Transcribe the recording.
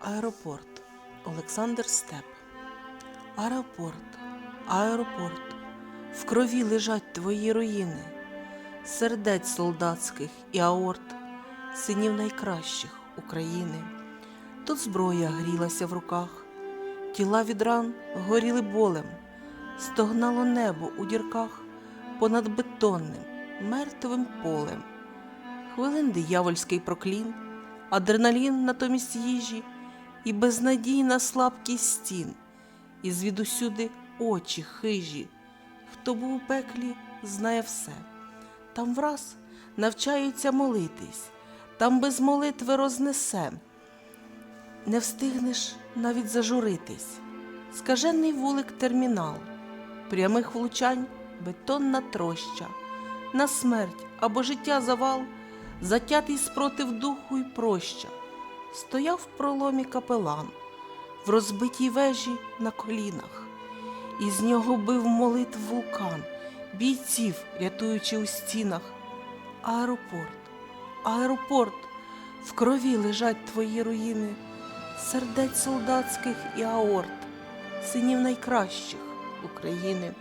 Аеропорт. Олександр Степ. Аеропорт, аеропорт. В крові лежать твої руїни, сердець солдатських і аорт, синів найкращих України. Тут зброя грілася в руках, тіла від ран горіли болем, стогнало небо у дірках понад бетонним, мертвим полем. Хвилин диявольський проклін, адреналін натомість їжі і безнадійна слабкість стін, і звідусюди очі хижі. Хто був у пеклі, знає все. Там враз навчаються молитись, там без молитви рознесе. Не встигнеш навіть зажуритись. Скажений вулик термінал, прямих влучань бетонна троща, на смерть або життя завал, затятий спротив духу й проща. Стояв в проломі капелан, в розбитій вежі на колінах. Із нього бив молитв вулкан, бійців, рятуючи у стінах. Аеропорт, аеропорт, в крові лежать твої руїни, сердець солдатських і аорт, синів найкращих України.